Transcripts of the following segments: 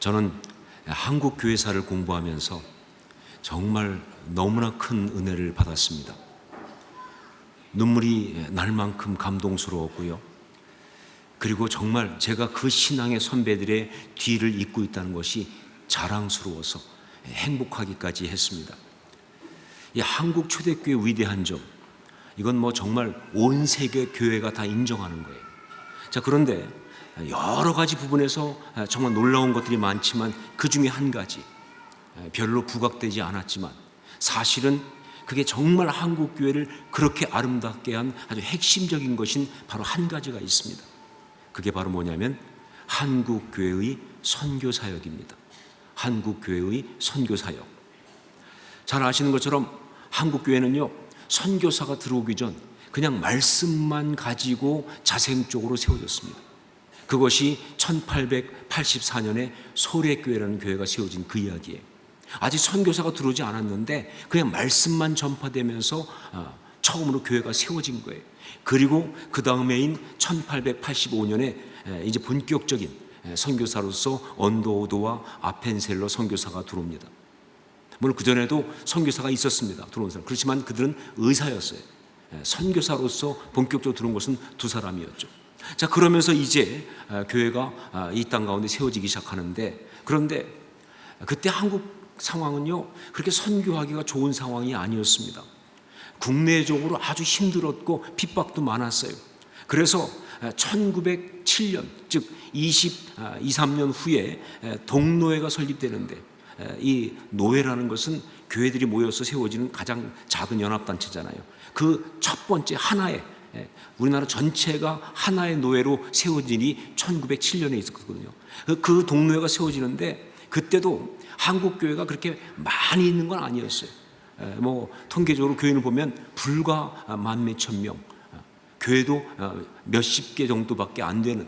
저는 한국 교회사를 공부하면서 정말 너무나 큰 은혜를 받았습니다. 눈물이 날 만큼 감동스러웠고요. 그리고 정말 제가 그 신앙의 선배들의 뒤를 잇고 있다는 것이 자랑스러워서 행복하기까지 했습니다. 이 한국 초대교회 위대한 점, 이건 뭐 정말 온 세계 교회가 다 인정하는 거예요. 자, 그런데 여러 가지 부분에서 정말 놀라운 것들이 많지만 그 중에 한 가지, 별로 부각되지 않았지만 사실은 그게 정말 한국 교회를 그렇게 아름답게 한 아주 핵심적인 것인 바로 한 가지가 있습니다. 그게 바로 뭐냐면 한국 교회의 선교 사역입니다. 한국 교회의 선교 사역. 잘 아시는 것처럼 한국 교회는요 선교사가 들어오기 전 그냥 말씀만 가지고 자생적으로 세워졌습니다. 그것이 1884년에 소래교회라는 교회가 세워진 그 이야기예요. 아직 선교사가 들어오지 않았는데 그냥 말씀만 전파되면서 어, 처음으로 교회가 세워진 거예요. 그리고 그 다음해인 1885년에 이제 본격적인 선교사로서 언도오도와 아펜셀러 선교사가 들어옵니다. 물론 그 전에도 선교사가 있었습니다. 들어온 사람. 그렇지만 그들은 의사였어요. 선교사로서 본격적으로 들어온 것은 두 사람이었죠. 자 그러면서 이제 교회가 이 땅 가운데 세워지기 시작하는데 그런데 그때 한국 상황은요 그렇게 선교하기가 좋은 상황이 아니었습니다. 국내적으로 아주 힘들었고 핍박도 많았어요. 그래서 1907년 즉 20, 2, 3년 후에 동노회가 설립되는데 이 노회라는 것은 교회들이 모여서 세워지는 가장 작은 연합단체잖아요. 그 첫 번째 하나의 우리나라 전체가 하나의 노예로 세워지니 1907년에 있었거든요. 그 동노회가 세워지는데 그때도 한국 교회가 그렇게 많이 있는 건 아니었어요. 뭐 통계적으로 교인을 보면 불과 만 몇천 명, 교회도 몇십 개 정도밖에 안 되는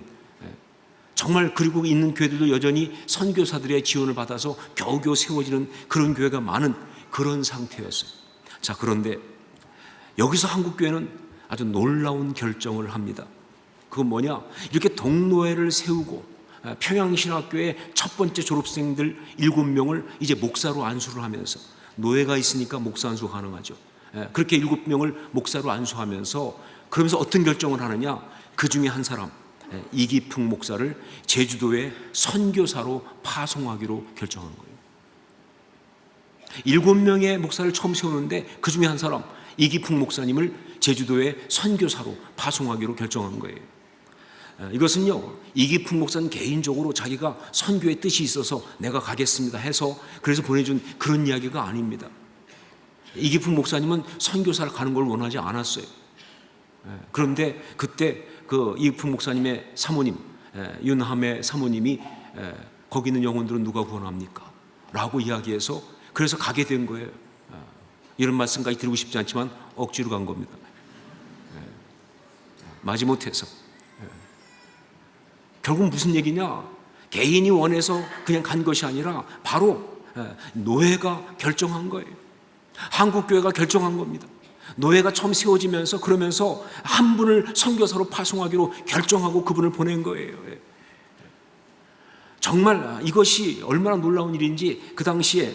정말 그리고 있는 교회들도 여전히 선교사들의 지원을 받아서 겨우겨우 세워지는 그런 교회가 많은 그런 상태였어요. 자, 그런데 여기서 한국 교회는 아주 놀라운 결정을 합니다. 그건 뭐냐? 이렇게 동노회를 세우고 평양신학교의 첫 번째 졸업생들 일곱 명을 이제 목사로 안수를 하면서 노예가 있으니까 목사 안수 가능하죠. 그렇게 일곱 명을 목사로 안수하면서 그러면서 어떤 결정을 하느냐? 그 중에 한 사람 이기풍 목사를 제주도에 선교사로 파송하기로 결정한 거예요. 일곱 명의 목사를 처음 세우는데 그 중에 한 사람 이기풍 목사님을 제주도에 선교사로 파송하기로 결정한 거예요. 이것은요 이기풍 목사는 개인적으로 자기가 선교의 뜻이 있어서 내가 가겠습니다 해서 그래서 보내준 그런 이야기가 아닙니다. 이기풍 목사님은 선교사를 가는 걸 원하지 않았어요. 그런데 그때 그 이기풍 목사님의 사모님 윤함의 사모님이 거기 있는 영혼들은 누가 구원합니까? 라고 이야기해서 그래서 가게 된 거예요. 이런 말씀까지 드리고 싶지 않지만 억지로 간 겁니다. 마지못해서 결국 무슨 얘기냐? 개인이 원해서 그냥 간 것이 아니라 바로 노예가 결정한 거예요. 한국 교회가 결정한 겁니다. 노예가 처음 세워지면서 그러면서 한 분을 선교사로 파송하기로 결정하고 그분을 보낸 거예요. 정말 이것이 얼마나 놀라운 일인지 그 당시에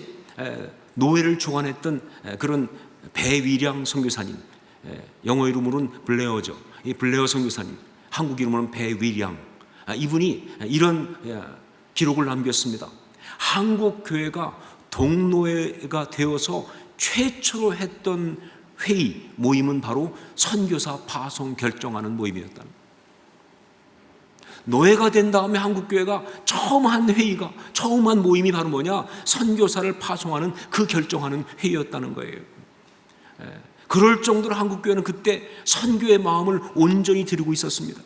노예를 주관했던 그런 배위량 선교사님, 영어 이름으로는 블레어죠. 이 블레어 선교사님, 한국 이름으로는 배위량. 아, 이분이 이런 기록을 남겼습니다. 한국 교회가 동노회가 되어서 최초로 했던 회의 모임은 바로 선교사 파송 결정하는 모임이었다. 노예가 된 다음에 한국 교회가 처음 한 회의가 처음 한 모임이 바로 뭐냐 선교사를 파송하는 그 결정하는 회의였다는 거예요. 그럴 정도로 한국 교회는 그때 선교의 마음을 온전히 드리고 있었습니다.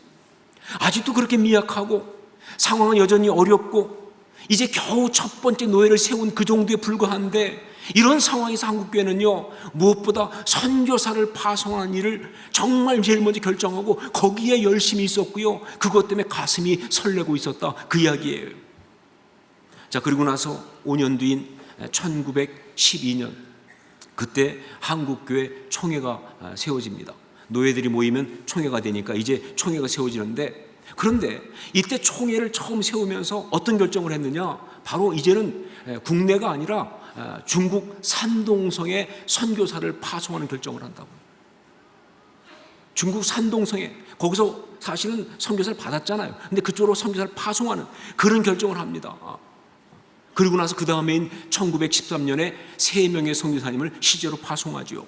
아직도 그렇게 미약하고 상황은 여전히 어렵고 이제 겨우 첫 번째 노예를 세운 그 정도에 불과한데 이런 상황에서 한국교회는요 무엇보다 선교사를 파송하는 일을 정말 제일 먼저 결정하고 거기에 열심히 있었고요 그것 때문에 가슴이 설레고 있었다 그 이야기예요. 자 그리고 나서 5년 뒤인 1912년 그때 한국교회 총회가 세워집니다. 노예들이 모이면 총회가 되니까 이제 총회가 세워지는데 그런데 이때 총회를 처음 세우면서 어떤 결정을 했느냐? 바로 이제는 국내가 아니라 중국 산동성에 선교사를 파송하는 결정을 한다고요. 중국 산동성에 거기서 사실은 선교사를 받았잖아요. 근데 그쪽으로 선교사를 파송하는 그런 결정을 합니다. 그리고 나서 그 다음에인 1913년에 세 명의 선교사님을 시제로 파송하지요.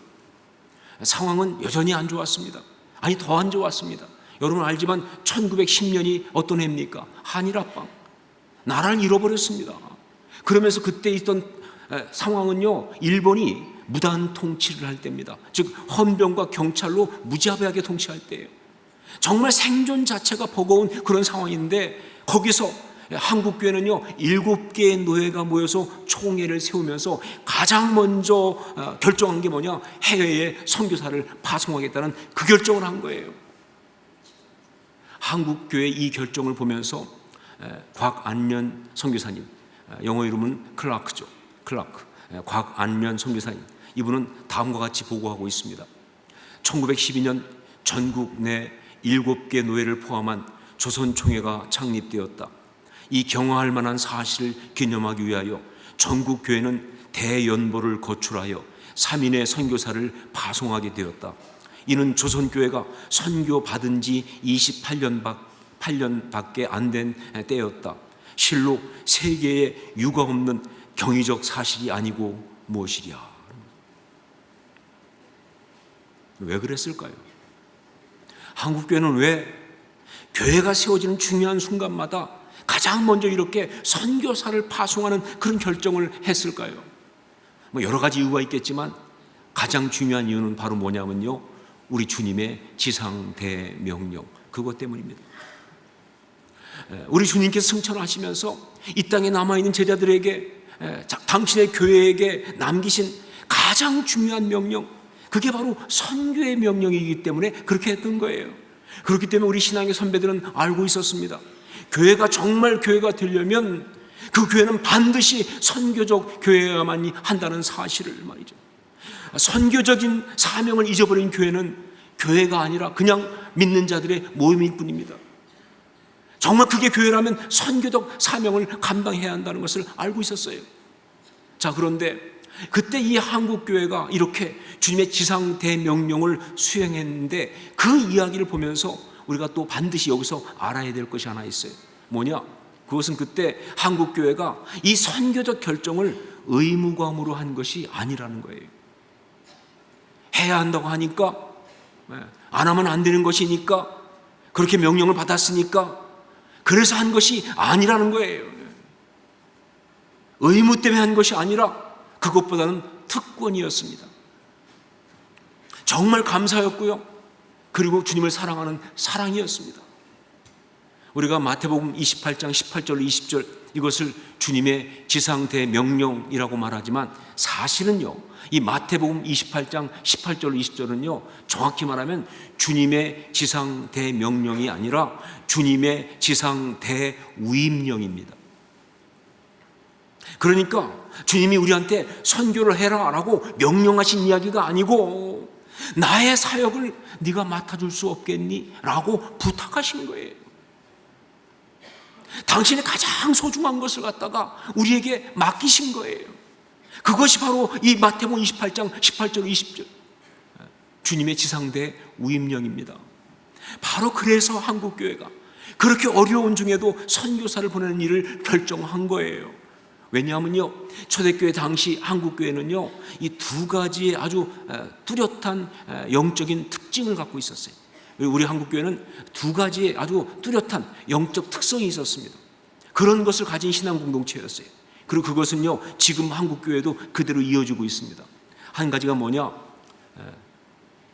상황은 여전히 안 좋았습니다. 아니 더 안 좋았습니다. 여러분 알지만 1910년이 어떤 해입니까? 한일 합방. 나라를 잃어버렸습니다. 그러면서 그때 있던 상황은요, 일본이 무단 통치를 할 때입니다. 즉, 헌병과 경찰로 무자비하게 통치할 때예요. 정말 생존 자체가 버거운 그런 상황인데, 거기서 한국교회는요, 일곱 개의 노예가 모여서 총회를 세우면서 가장 먼저 어, 결정한 게 뭐냐? 해외에 선교사를 파송하겠다는 그 결정을 한 거예요. 한국교회 이 결정을 보면서 곽안면 선교사님, 영어 이름은 클라크죠. 클라크. 곽안면 선교사님. 이분은 다음과 같이 보고하고 있습니다. 1912년 전국 내 일곱 개 노예를 포함한 조선총회가 창립되었다. 이 경화할 만한 사실을 기념하기 위하여 전국 교회는 대연보를 거출하여 3인의 선교사를 파송하게 되었다. 이는 조선교회가 선교 받은 지 28년 밖 8년밖에 안 된 때였다. 실로 세계에 유가 없는 경이적 사실이 아니고 무엇이랴. 왜 그랬을까요? 한국교회는 왜 교회가 세워지는 중요한 순간마다 가장 먼저 이렇게 선교사를 파송하는 그런 결정을 했을까요? 뭐 여러 가지 이유가 있겠지만 가장 중요한 이유는 바로 뭐냐면요. 우리 주님의 지상 대 명령 그것 때문입니다. 우리 주님께서 승천하시면서 이 땅에 남아 있는 제자들에게 당신의 교회에게 남기신 가장 중요한 명령 그게 바로 선교의 명령이기 때문에 그렇게 했던 거예요. 그렇기 때문에 우리 신앙의 선배들은 알고 있었습니다. 교회가 정말 교회가 되려면 그 교회는 반드시 선교적 교회야만이 한다는 사실을 말이죠. 선교적인 사명을 잊어버린 교회는 교회가 아니라 그냥 믿는 자들의 모임일 뿐입니다. 정말 그게 교회라면 선교적 사명을 감당해야 한다는 것을 알고 있었어요. 자, 그런데 그때 이 한국 교회가 이렇게 주님의 지상 대명령을 수행했는데 그 이야기를 보면서 우리가 또 반드시 여기서 알아야 될 것이 하나 있어요. 뭐냐? 그것은 그때 한국 교회가 이 선교적 결정을 의무감으로 한 것이 아니라는 거예요. 해야 한다고 하니까 네, 안 하면 안 되는 것이니까 그렇게 명령을 받았으니까 그래서 한 것이 아니라는 거예요. 의무 때문에 한 것이 아니라 그것보다는 특권이었습니다. 정말 감사였고요. 그리고 주님을 사랑하는 사랑이었습니다. 우리가 마태복음 28장 18절 20절 이것을 주님의 지상대 명령이라고 말하지만 사실은요. 이 마태복음 28장 18절 20절은요. 정확히 말하면 주님의 지상대 명령이 아니라 주님의 지상대 위임령입니다. 그러니까 주님이 우리한테 선교를 해라라고 명령하신 이야기가 아니고 나의 사역을 네가 맡아줄 수 없겠니? 라고 부탁하신 거예요. 당신의 가장 소중한 것을 갖다가 우리에게 맡기신 거예요. 그것이 바로 이 마태복음 28장 18절 20절 주님의 지상대 우임령입니다. 바로 그래서 한국 교회가 그렇게 어려운 중에도 선교사를 보내는 일을 결정한 거예요. 왜냐하면요, 초대교회 당시 한국교회는요, 이 두 가지의 아주 뚜렷한 영적인 특징을 갖고 있었어요. 우리 한국교회는 두 가지의 아주 뚜렷한 영적 특성이 있었습니다. 그런 것을 가진 신앙 공동체였어요. 그리고 그것은요, 지금 한국교회도 그대로 이어지고 있습니다. 한 가지가 뭐냐?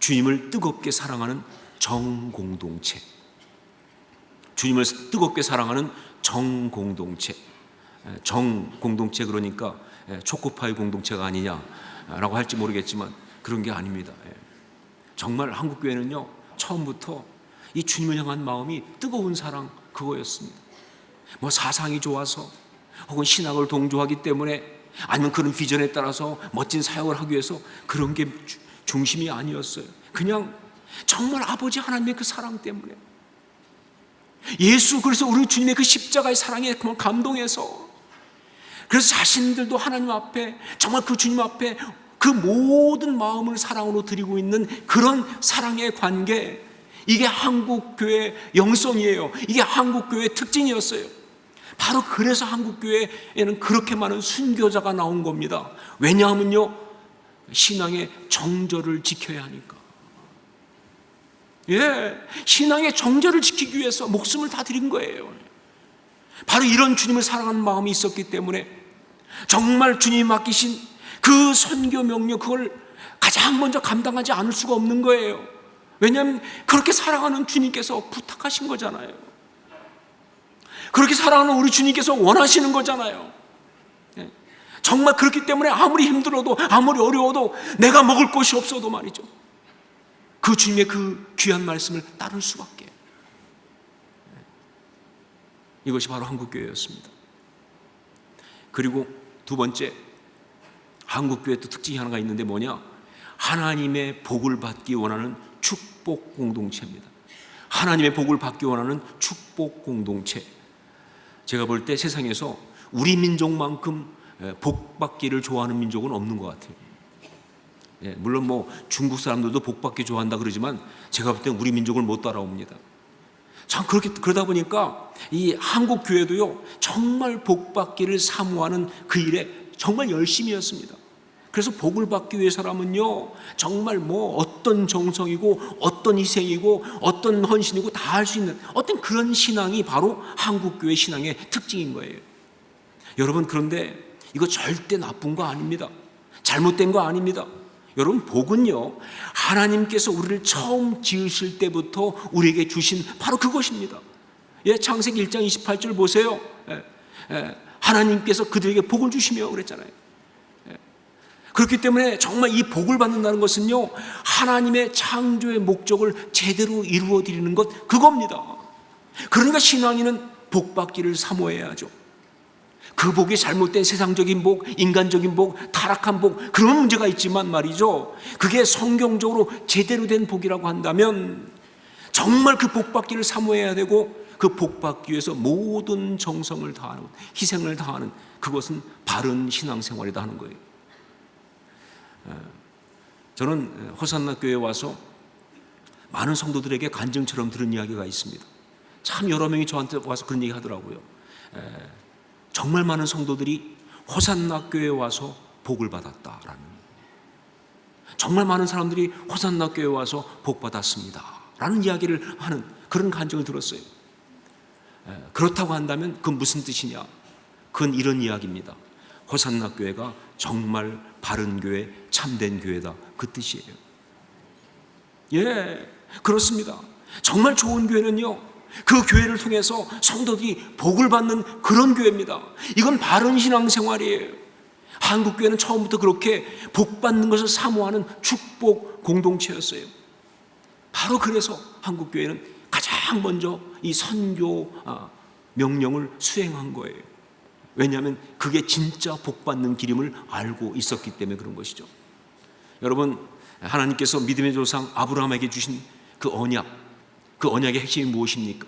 주님을 뜨겁게 사랑하는 정공동체. 주님을 뜨겁게 사랑하는 정공동체. 정 공동체 그러니까 초코파이 공동체가 아니냐라고 할지 모르겠지만 그런 게 아닙니다. 정말 한국 교회는요 처음부터 이 주님을 향한 마음이 뜨거운 사랑 그거였습니다. 뭐 사상이 좋아서 혹은 신학을 동조하기 때문에 아니면 그런 비전에 따라서 멋진 사역을 하기 위해서 그런 게 중심이 아니었어요. 그냥 정말 아버지 하나님의 그 사랑 때문에 예수 그래서 우리 주님의 그 십자가의 사랑에 감동해서 그래서 자신들도 하나님 앞에 정말 그 주님 앞에 그 모든 마음을 사랑으로 드리고 있는 그런 사랑의 관계 이게 한국 교회 영성이에요. 이게 한국 교회의 특징이었어요. 바로 그래서 한국 교회에는 그렇게 많은 순교자가 나온 겁니다. 왜냐하면요. 신앙의 정절을 지켜야 하니까. 예. 신앙의 정절을 지키기 위해서 목숨을 다 드린 거예요. 바로 이런 주님을 사랑하는 마음이 있었기 때문에 정말 주님이 맡기신 그 선교 명령 그걸 가장 먼저 감당하지 않을 수가 없는 거예요. 왜냐하면 그렇게 사랑하는 주님께서 부탁하신 거잖아요. 그렇게 사랑하는 우리 주님께서 원하시는 거잖아요. 예. 정말 그렇기 때문에 아무리 힘들어도 아무리 어려워도 내가 먹을 것이 없어도 말이죠. 그 주님의 그 귀한 말씀을 따를 수밖에. 예. 이것이 바로 한국교회였습니다. 그리고 두 번째, 한국교회 또 특징이 하나가 있는데 뭐냐? 하나님의 복을 받기 원하는 축복 공동체입니다. 하나님의 복을 받기 원하는 축복 공동체. 제가 볼 때 세상에서 우리 민족만큼 복 받기를 좋아하는 민족은 없는 것 같아요. 예, 물론 뭐 중국 사람들도 복 받기 좋아한다 그러지만 제가 볼 때 우리 민족을 못 따라옵니다. 참 그렇게 그러다 보니까 이 한국 교회도요 정말 복 받기를 사모하는 그 일에 정말 열심이었습니다. 그래서 복을 받기 위해서라면요 정말 뭐 어떤 정성이고 어떤 희생이고 어떤 헌신이고 다 할 수 있는 어떤 그런 신앙이 바로 한국 교회 신앙의 특징인 거예요. 여러분 그런데 이거 절대 나쁜 거 아닙니다. 잘못된 거 아닙니다. 여러분 복은요 하나님께서 우리를 처음 지으실 때부터 우리에게 주신 바로 그것입니다. 예, 창세기 1장 28절 보세요. 예, 예, 하나님께서 그들에게 복을 주시며 그랬잖아요. 예. 그렇기 때문에 정말 이 복을 받는다는 것은요 하나님의 창조의 목적을 제대로 이루어 드리는 것 그겁니다. 그러니까 신앙인은 복 받기를 사모해야죠. 그 복이 잘못된 세상적인 복, 인간적인 복, 타락한 복, 그런 문제가 있지만 말이죠. 그게 성경적으로 제대로 된 복이라고 한다면 정말 그 복 받기를 사모해야 되고 그 복 받기 위해서 모든 정성을 다하는, 희생을 다하는 그것은 바른 신앙생활이다 하는 거예요. 저는 호산나 교회에 와서 많은 성도들에게 간증처럼 들은 이야기가 있습니다. 참 여러 명이 저한테 와서 그런 얘기 하더라고요. 정말 많은 성도들이 호산나 교회에 와서 복을 받았다라는 정말 많은 사람들이 호산나 교회에 와서 복 받았습니다. 라는 이야기를 하는 그런 간증을 들었어요. 그렇다고 한다면 그 무슨 뜻이냐? 그건 이런 이야기입니다. 호산나 교회가 정말 바른 교회, 참된 교회다. 그 뜻이에요. 예, 그렇습니다. 정말 좋은 교회는요, 그 교회를 통해서 성도들이 복을 받는 그런 교회입니다. 이건 바른 신앙생활이에요. 한국 교회는 처음부터 그렇게 복 받는 것을 사모하는 축복 공동체였어요. 바로 그래서 한국 교회는 가장 먼저 이 선교 아, 명령을 수행한 거예요. 왜냐하면 그게 진짜 복 받는 길임을 알고 있었기 때문에 그런 것이죠. 여러분 하나님께서 믿음의 조상 아브라함에게 주신 그 언약 그 언약의 핵심이 무엇입니까?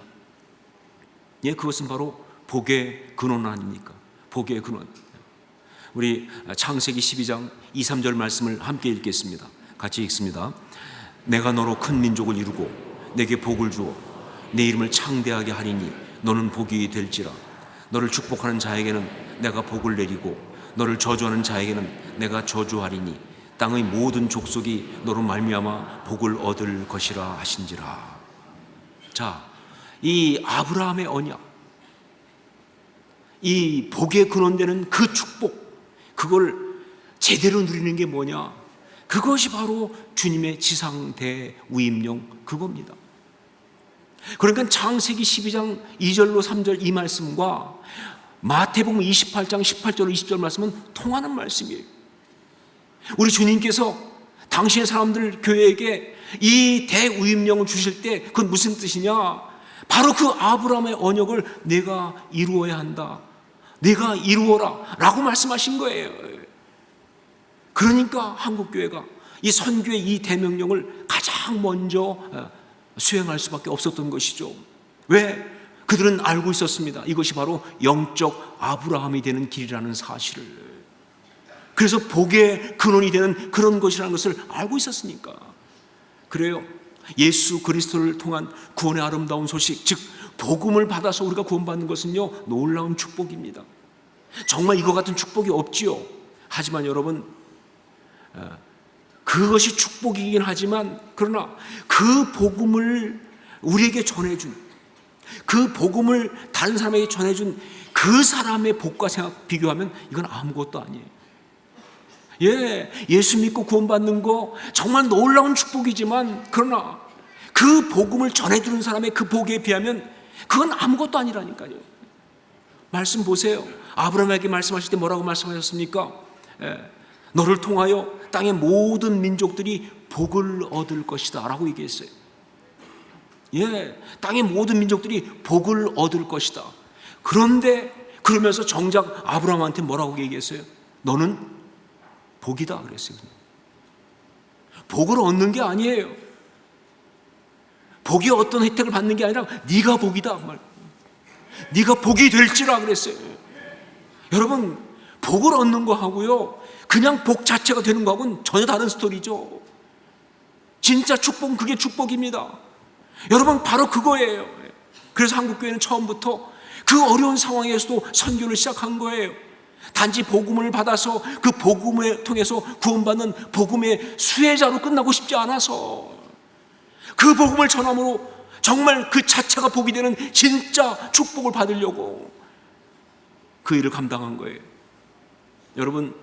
예, 그것은 바로 복의 근원 아닙니까? 복의 근원. 우리 창세기 12장 2, 3절 말씀을 함께 읽겠습니다. 같이 읽습니다. 내가 너로 큰 민족을 이루고 내게 복을 주어 내 이름을 창대하게 하리니 너는 복이 될지라. 너를 축복하는 자에게는 내가 복을 내리고 너를 저주하는 자에게는 내가 저주하리니 땅의 모든 족속이 너로 말미암아 복을 얻을 것이라 하신지라. 자, 이 아브라함의 언약, 이 복의 근원되는 그 축복, 그걸 제대로 누리는 게 뭐냐? 그것이 바로 주님의 지상대 위임령 그겁니다. 그러니까 창세기 12장 2절로 3절 이 말씀과 마태복음 28장 18절 20절 말씀은 통하는 말씀이에요. 우리 주님께서 당신의 사람들 교회에게 이 대우임령을 주실 때 그건 무슨 뜻이냐? 바로 그 아브라함의 언약을 내가 이루어야 한다. 내가 이루어라. 라고 말씀하신 거예요. 그러니까 한국교회가 이 선교의 이 대명령을 가장 먼저 어, 수행할 수밖에 없었던 것이죠. 왜? 그들은 알고 있었습니다. 이것이 바로 영적 아브라함이 되는 길이라는 사실을. 그래서 복의 근원이 되는 그런 것이라는 것을 알고 있었으니까. 그래요. 예수 그리스도를 통한 구원의 아름다운 소식, 즉 복음을 받아서 우리가 구원받는 것은요 놀라운 축복입니다. 정말 이거 같은 축복이 없지요. 하지만 여러분 어, 그것이 축복이긴 하지만 그러나 그 복음을 우리에게 전해준 그 복음을 다른 사람에게 전해준 그 사람의 복과 생각 비교하면 이건 아무것도 아니에요. 예, 예수 믿고 구원받는 거 정말 놀라운 축복이지만 그러나 그 복음을 전해주는 사람의 그 복에 비하면 그건 아무것도 아니라니까요. 말씀 보세요. 아브라함에게 말씀하실 때 뭐라고 말씀하셨습니까? 예, 너를 통하여 땅의 모든 민족들이 복을 얻을 것이다 라고 얘기했어요. 예, 땅의 모든 민족들이 복을 얻을 것이다. 그런데 그러면서 정작 아브라함한테 뭐라고 얘기했어요? 너는 복이다 그랬어요. 복을 얻는 게 아니에요. 복이 어떤 혜택을 받는 게 아니라 네가 복이다 그 말. 네가 복이 될지라 그랬어요. 여러분 복을 얻는 거 하고요. 그냥 복 자체가 되는 거하고는 전혀 다른 스토리죠. 진짜 축복은 그게 축복입니다. 여러분 바로 그거예요. 그래서 한국 교회는 처음부터 그 어려운 상황에서도 선교를 시작한 거예요. 단지 복음을 받아서 그 복음을 통해서 구원받는 복음의 수혜자로 끝나고 싶지 않아서 그 복음을 전함으로 정말 그 자체가 복이 되는 진짜 축복을 받으려고 그 일을 감당한 거예요. 여러분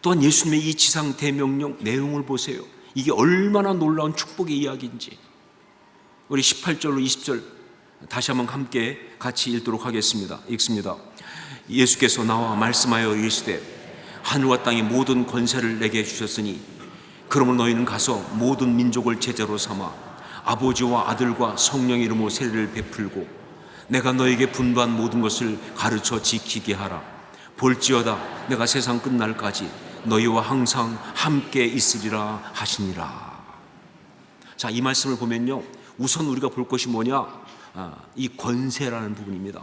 또한 예수님의 이 지상 대명령 내용을 보세요. 이게 얼마나 놀라운 축복의 이야기인지. 우리 18절로 20절 다시 한번 함께 같이 읽도록 하겠습니다. 읽습니다. 예수께서 나와 말씀하여 이르시되 하늘과 땅의 모든 권세를 내게 주셨으니 그러므로 너희는 가서 모든 민족을 제자로 삼아 아버지와 아들과 성령의 이름으로 세례를 베풀고 내가 너에게 분부한 모든 것을 가르쳐 지키게 하라. 볼지어다 내가 세상 끝날까지 너희와 항상 함께 있으리라 하시니라. 자 이 말씀을 보면요. 우선 우리가 볼 것이 뭐냐? 아, 이 권세라는 부분입니다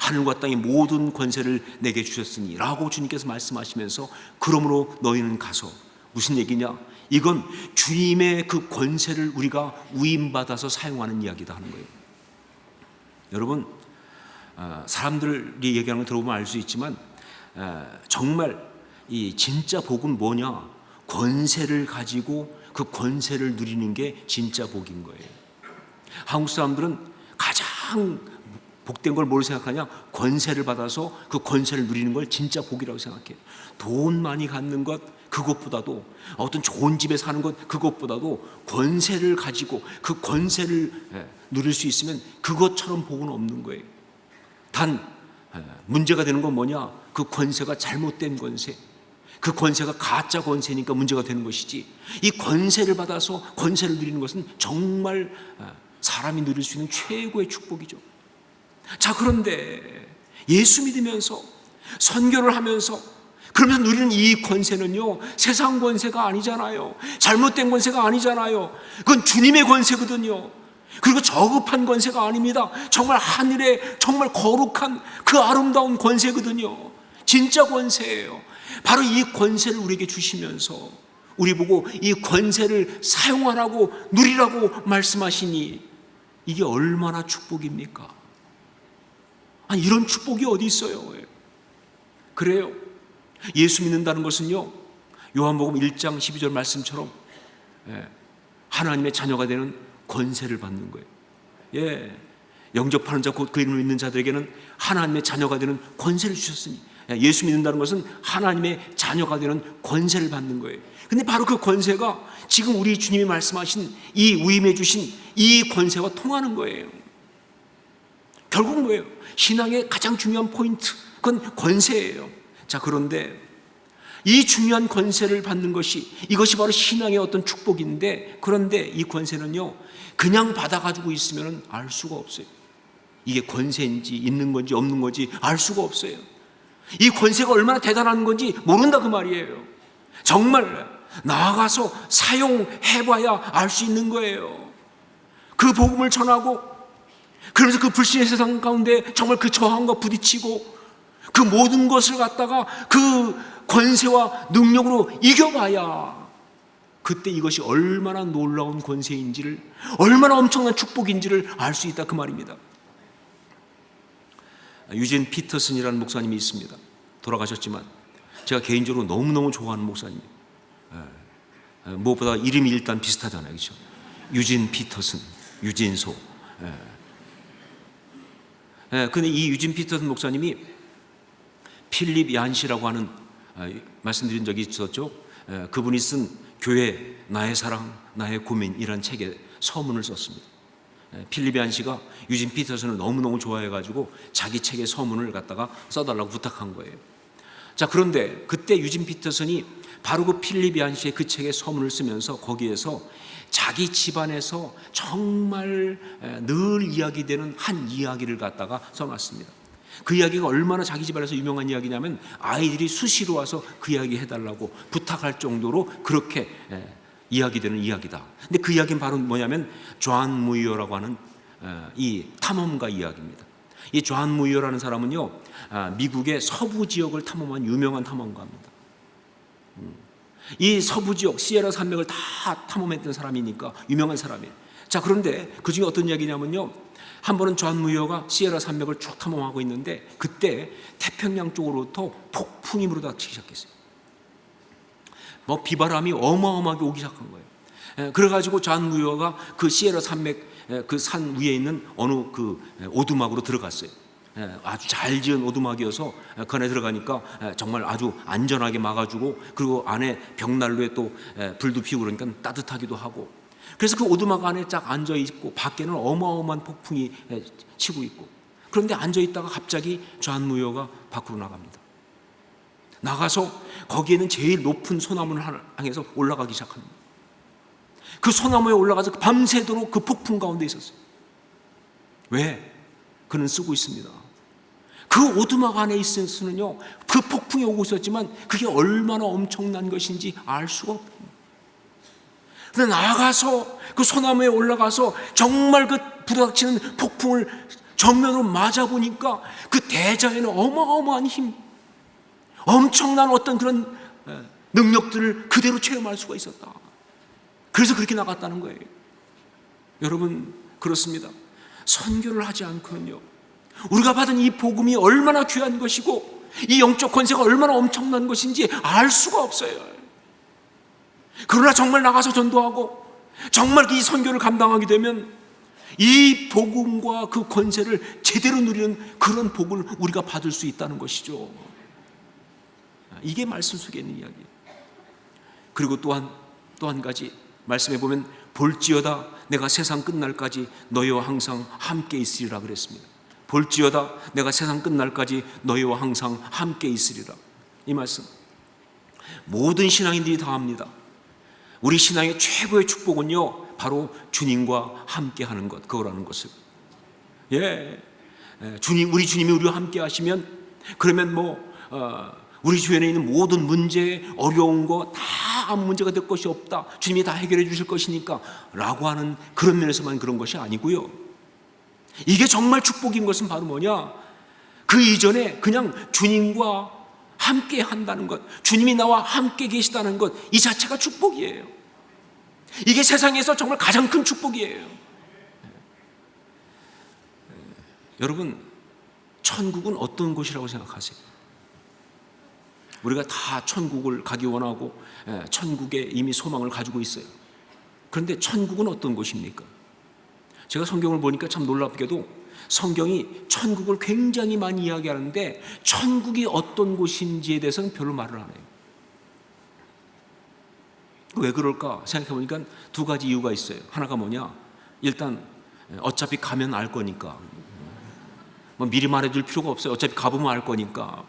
하늘과 땅의 모든 권세를 내게 주셨으니 라고 주님께서 말씀하시면서 그러므로 너희는 가서 무슨 얘기냐? 이건 주님의 그 권세를 우리가 위임받아서 사용하는 이야기다 하는 거예요. 여러분, 어, 사람들이 얘기하는 걸 들어보면 알 수 있지만 어, 정말 이 진짜 복은 뭐냐? 권세를 가지고 그 권세를 누리는 게 진짜 복인 거예요. 한국 사람들은 가장 복된 걸 뭘 생각하냐? 권세를 받아서 그 권세를 누리는 걸 진짜 복이라고 생각해요. 돈 많이 갖는 것 그것보다도 어떤 좋은 집에 사는 것 그것보다도 권세를 가지고 그 권세를 예, 누릴 수 있으면 그것처럼 복은 없는 거예요. 단 예, 문제가 되는 건 뭐냐? 그 권세가 잘못된 권세. 그 권세가 가짜 권세니까 문제가 되는 것이지. 이 권세를 받아서 권세를 누리는 것은 정말 예, 사람이 누릴 수 있는 최고의 축복이죠. 자, 그런데 예수 믿으면서 선교를 하면서 그러면서 누리는 이 권세는요, 세상 권세가 아니잖아요. 잘못된 권세가 아니잖아요. 그건 주님의 권세거든요. 그리고 저급한 권세가 아닙니다. 정말 하늘의 정말 거룩한 그 아름다운 권세거든요. 진짜 권세예요. 바로 이 권세를 우리에게 주시면서 우리 보고 이 권세를 사용하라고 누리라고 말씀하시니 이게 얼마나 축복입니까? 아니, 이런 축복이 어디 있어요? 그래요. 예수 믿는다는 것은요, 요한복음 1장 12절 말씀처럼 예, 하나님의 자녀가 되는 권세를 받는 거예요. 예, 영접하는 자, 곧 그 이름을 믿는 자들에게는 하나님의 자녀가 되는 권세를 주셨으니 예, 예수 믿는다는 것은 하나님의 자녀가 되는 권세를 받는 거예요. 근데 바로 그 권세가 지금 우리 주님이 말씀하신 이 위임해 주신 이 권세와 통하는 거예요. 결국 뭐예요? 신앙의 가장 중요한 포인트, 그건 권세예요. 자, 그런데 이 중요한 권세를 받는 것이 이것이 바로 신앙의 어떤 축복인데 그런데 이 권세는요, 그냥 받아 가지고 있으면 알 수가 없어요. 이게 권세인지 있는 건지 없는 건지 알 수가 없어요. 이 권세가 얼마나 대단한 건지 모른다 그 말이에요. 정말 나아가서 사용해 봐야 알 수 있는 거예요. 그 복음을 전하고 그러면서 그 불신의 세상 가운데 정말 그 저항과 부딪히고 그 모든 것을 갖다가 그 권세와 능력으로 이겨봐야 그때 이것이 얼마나 놀라운 권세인지를 얼마나 엄청난 축복인지를 알 수 있다 그 말입니다. 유진 피터슨이라는 목사님이 있습니다. 돌아가셨지만 제가 개인적으로 너무너무 좋아하는 목사님이에요. 예. 예, 무엇보다 이름이 일단 비슷하잖아요. 그렇죠? 유진 피터슨, 유진소. 예. 예, 근데 이 유진 피터슨 목사님이 필립 얀시라고 하는 아, 말씀드린 적이 있었죠. 예, 그분이 쓴 교회 나의 사랑 나의 고민이란 책에 서문을 썼습니다. 예, 필립 얀시가 유진 피터슨을 너무너무 좋아해 가지고 자기 책에 서문을 갖다가 써달라고 부탁한 거예요. 자, 그런데 그때 유진 피터슨이 바로 그 필립 얀시의 그 책에 서문을 쓰면서 거기에서 자기 집안에서 정말 늘 이야기되는 한 이야기를 갖다가 써놨습니다. 그 이야기가 얼마나 자기 집안에서 유명한 이야기냐면 아이들이 수시로 와서 그 이야기 해달라고 부탁할 정도로 그렇게 이야기되는 이야기다. 근데 그 이야기는 바로 뭐냐면 존 무이어라고 하는 이 탐험가 이야기입니다. 이존 무이어라는 사람은요 아, 미국의 서부 지역을 탐험한 유명한 탐험가입니다. 음. 이 서부 지역 시에라 산맥을 다 탐험했던 사람이니까 유명한 사람이에요. 자 그런데 그 중에 어떤 이야기냐면요. 한 번은 존 무이어가 시에라 산맥을 쭉 탐험하고 있는데 그때 태평양 쪽으로부터 폭풍이 물어닥치기 시작했어요. 뭐 비바람이 어마어마하게 오기 시작한 거예요. 에, 그래가지고 존 무이어가 그 시에라 산맥 그 산 위에 있는 어느 그 오두막으로 들어갔어요. 예, 아주 잘 지은 오두막이어서 그 안에 들어가니까 예, 정말 아주 안전하게 막아주고 그리고 안에 벽난로에 또 예, 불도 피우고 그러니까 따뜻하기도 하고 그래서 그 오두막 안에 쫙 앉아 있고 밖에는 어마어마한 폭풍이 치고 있고 그런데 앉아 있다가 갑자기 존 무여가 밖으로 나갑니다. 나가서 거기에는 제일 높은 소나무를 향해서 올라가기 시작합니다. 그 소나무에 올라가서 밤새도록 그 폭풍 가운데 있었어요. 왜? 그는 쓰고 있습니다. 그 오두막 안에 있었으면요, 그 폭풍이 오고 있었지만 그게 얼마나 엄청난 것인지 알 수가 없습니다. 그런데 나가서 그 소나무에 올라가서 정말 그 부닥치는 폭풍을 정면으로 맞아 보니까 그 대자에는 어마어마한 힘, 엄청난 어떤 그런 능력들을 그대로 체험할 수가 있었다. 그래서 그렇게 나갔다는 거예요. 여러분, 그렇습니다. 선교를 하지 않고는요. 우리가 받은 이 복음이 얼마나 귀한 것이고 이 영적 권세가 얼마나 엄청난 것인지 알 수가 없어요. 그러나 정말 나가서 전도하고 정말 이 선교를 감당하게 되면 이 복음과 그 권세를 제대로 누리는 그런 복을 우리가 받을 수 있다는 것이죠. 이게 말씀 속에 있는 이야기예요. 그리고 또한 또 한 가지 말씀해 보면 볼지어다 내가 세상 끝날까지 너희와 항상 함께 있으리라 그랬습니다. 볼지어다 내가 세상 끝날까지 너희와 항상 함께 있으리라. 이 말씀. 모든 신앙인들이 다 합니다. 우리 신앙의 최고의 축복은요, 바로 주님과 함께 하는 것, 그거라는 것을. 예. 주님, 우리 주님이 우리와 함께 하시면, 그러면 뭐, 어, 우리 주변에 있는 모든 문제, 어려운 거 다 아무 문제가 될 것이 없다. 주님이 다 해결해 주실 것이니까. 라고 하는 그런 면에서만 그런 것이 아니고요. 이게 정말 축복인 것은 바로 뭐냐? 그 이전에 그냥 주님과 함께 한다는 것, 주님이 나와 함께 계시다는 것, 이 자체가 축복이에요. 이게 세상에서 정말 가장 큰 축복이에요. 여러분, 천국은 어떤 곳이라고 생각하세요? 우리가 다 천국을 가기 원하고 예, 천국에 이미 소망을 가지고 있어요. 그런데 천국은 어떤 곳입니까? 제가 성경을 보니까 참 놀랍게도 성경이 천국을 굉장히 많이 이야기하는데 천국이 어떤 곳인지에 대해서는 별로 말을 안 해요. 왜 그럴까 생각해 보니까 두 가지 이유가 있어요. 하나가 뭐냐? 일단 어차피 가면 알 거니까. 뭐 미리 말해줄 필요가 없어요. 어차피 가보면 알 거니까.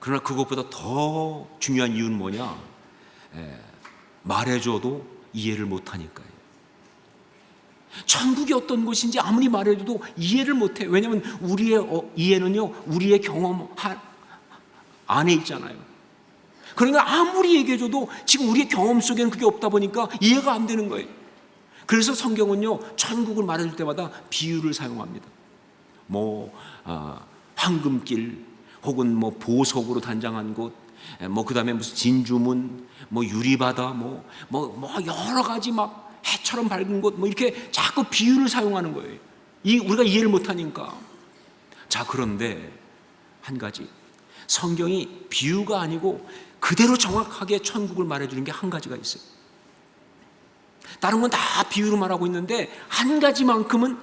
그러나 그것보다 더 중요한 이유는 뭐냐? 에, 말해줘도 이해를 못하니까요. 천국이 어떤 곳인지 아무리 말해줘도 이해를 못해. 왜냐하면 우리의 어, 이해는요, 우리의 경험 안에 있잖아요. 그러니까 아무리 얘기해줘도 지금 우리의 경험 속에는 그게 없다 보니까 이해가 안 되는 거예요. 그래서 성경은요 천국을 말해줄 때마다 비유를 사용합니다. 뭐 아, 황금길 혹은 뭐 보석으로 단장한 곳, 뭐 그 다음에 무슨 진주문, 뭐 유리바다, 뭐 뭐 뭐 여러 가지 막 해처럼 밝은 곳, 뭐 이렇게 자꾸 비유를 사용하는 거예요. 이 우리가 이해를 못하니까. 자 그런데 한 가지 성경이 비유가 아니고 그대로 정확하게 천국을 말해주는 게 한 가지가 있어요. 다른 건 다 비유로 말하고 있는데 한 가지만큼은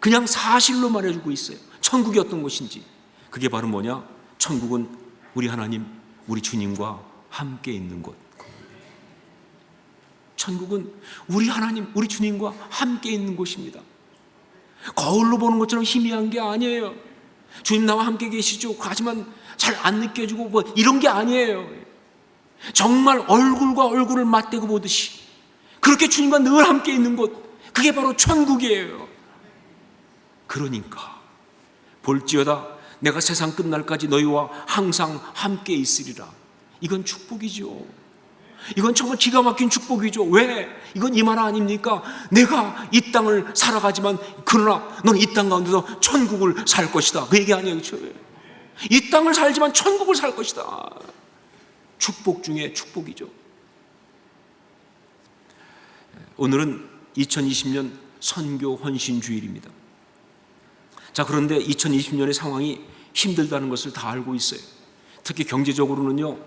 그냥 사실로 말해주고 있어요. 천국이 어떤 곳인지. 그게 바로 뭐냐? 천국은 우리 하나님, 우리 주님과 함께 있는 곳. 천국은 우리 하나님, 우리 주님과 함께 있는 곳입니다. 거울로 보는 것처럼 희미한 게 아니에요. 주님 나와 함께 계시죠. 하지만 잘 안 느껴지고 뭐 이런 게 아니에요. 정말 얼굴과 얼굴을 맞대고 보듯이 그렇게 주님과 늘 함께 있는 곳 그게 바로 천국이에요. 그러니까 볼지어다 내가 세상 끝날까지 너희와 항상 함께 있으리라. 이건 축복이죠. 이건 정말 기가 막힌 축복이죠. 왜? 이건 이 말 아닙니까? 내가 이 땅을 살아가지만 그러나 너는 이땅 가운데서 천국을 살 것이다. 그 얘기 아니에요. 그렇죠? 이 땅을 살지만 천국을 살 것이다. 축복 중에 축복이죠. 오늘은 2020년 선교 헌신 주일입니다. 자, 그런데 2020년의 상황이 힘들다는 것을 다 알고 있어요. 특히 경제적으로는요,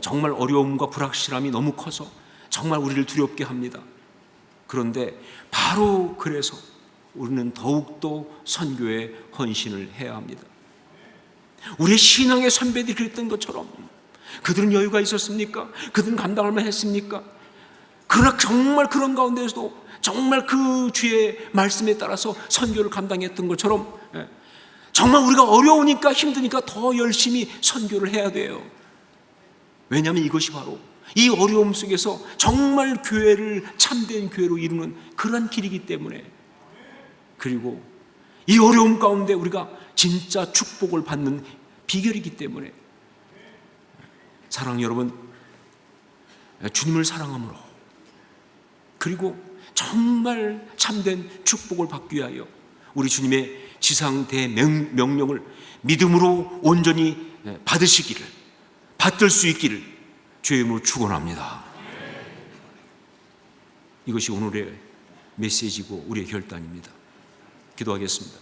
정말 어려움과 불확실함이 너무 커서 정말 우리를 두렵게 합니다. 그런데 바로 그래서 우리는 더욱더 선교에 헌신을 해야 합니다. 우리의 신앙의 선배들이 그랬던 것처럼 그들은 여유가 있었습니까? 그들은 감당할 만 했습니까? 그러나 정말 그런 가운데서도 정말 그 주의 말씀에 따라서 선교를 감당했던 것처럼 예, 정말 우리가 어려우니까 힘드니까 더 열심히 선교를 해야 돼요. 왜냐하면 이것이 바로 이 어려움 속에서 정말 교회를 참된 교회로 이루는 그러한 길이기 때문에 그리고 이 어려움 가운데 우리가 진짜 축복을 받는 비결이기 때문에 사랑 여러분 주님을 사랑함으로 그리고 정말 참된 축복을 받기 위하여 우리 주님의 지상 대명령을 믿음으로 온전히 받으시기를 받들 수 있기를 주의 이름으로 축원합니다. 이것이 오늘의 메시지고 우리의 결단입니다. 기도하겠습니다.